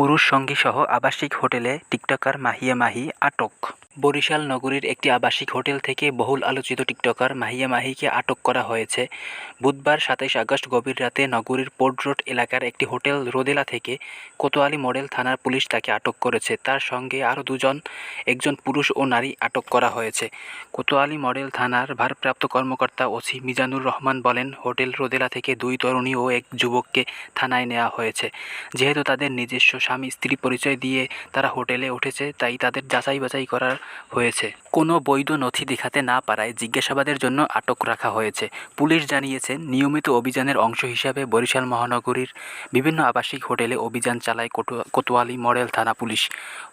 পুরুষ সঙ্গীসহ আবাসিক হোটেলে টিকটকার মাহিয়া মাহি আটক। বরিশাল নগরীর একটি আবাসিক হোটেল থেকে বহুল আলোচিত টিকটকার মাহিয়া মাহিকে আটক করা হয়েছে। বুধবার সাতাইশ আগস্ট গভীর রাতে নগরীর পোর্ট রোড এলাকার একটি হোটেল রোদেলা থেকে কোতোয়ালি মডেল থানার পুলিশ তাকে আটক করেছে। তার সঙ্গে আরও দুজন, একজন পুরুষ ও নারী আটক করা হয়েছে। কোতোয়ালি মডেল থানার ভারপ্রাপ্ত কর্মকর্তা ওসি মিজানুর রহমান বলেন, হোটেল রোদেলা থেকে দুই তরুণী ও এক যুবককে থানায় নেওয়া হয়েছে। যেহেতু তাদের নিজস্ব স্বামী স্ত্রী পরিচয় দিয়ে তারা হোটেলে উঠেছে, তাই তাদের যাচাই বাছাই করা হয়েছে। কোনো বৈধ নথি দেখাতে না পারায় জিজ্ঞাসাবাদের জন্য আটক রাখা হয়েছে। পুলিশ জানিয়েছে, নিয়মিত অভিযানের অংশ হিসাবে বরিশাল মহানগরীর বিভিন্ন আবাসিক হোটেলে অভিযান চালায় কোতোয়ালি মডেল থানা পুলিশ।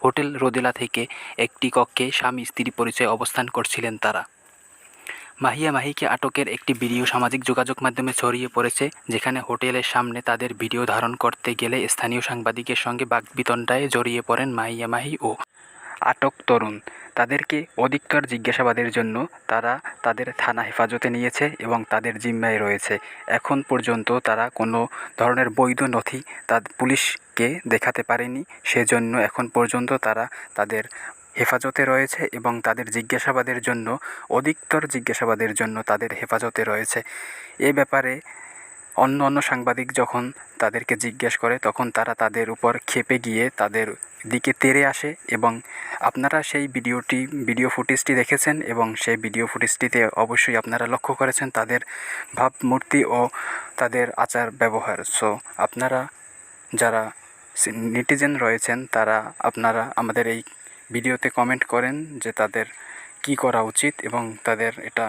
হোটেল রোদেলা থেকে একটি কক্ষে স্বামী স্ত্রী পরিচয় অবস্থান করছিলেন তারা। মাহিয়া মাহিকে আটকের একটি ভিডিও সামাজিক যোগাযোগ মাধ্যমে ছড়িয়ে পড়েছে, যেখানে হোটেলের সামনে তাদের ভিডিও ধারণ করতে গেলে স্থানীয় সাংবাদিকের সঙ্গে বাগবিতণ্ডায় জড়িয়ে পড়েন মাহিয়া মাহি ও আটক তরুণ। তাদেরকে অধিকতর জিজ্ঞাসাবাদের জন্য তারা তাদের থানা হেফাজতে নিয়েছে এবং তাদের জিম্মায় রয়েছে। এখন পর্যন্ত তারা কোনো ধরনের বৈধ নথি তার পুলিশকে দেখাতে পারেনি। সেজন্য এখন পর্যন্ত তারা তাদের হেফাজতে রয়েছে এবং তাদের জিজ্ঞাসাবাদের জন্য, অধিকতর জিজ্ঞাসাবাদের জন্য তাদের হেফাজতে রয়েছে। এ ব্যাপারে অন্য অন্য সাংবাদিক যখন তাদেরকে জিজ্ঞেস করে, তখন তারা তাদের উপর ক্ষেপে গিয়ে তাদের দিকে তেড়ে আসে এবং আপনারা সেই ভিডিওটি, ভিডিও ফুটেজটি দেখেছেন এবং সেই ভিডিও ফুটেজটিতে অবশ্যই আপনারা লক্ষ্য করেছেন তাদের ভাবমূর্তি ও তাদের আচার ব্যবহার। সো আপনারা যারা নেটিজেন রয়েছেন, তারা আপনারা আমাদের এই ভিডিওতে কমেন্ট করেন যে তাদের কী করা উচিত এবং তাদের এটা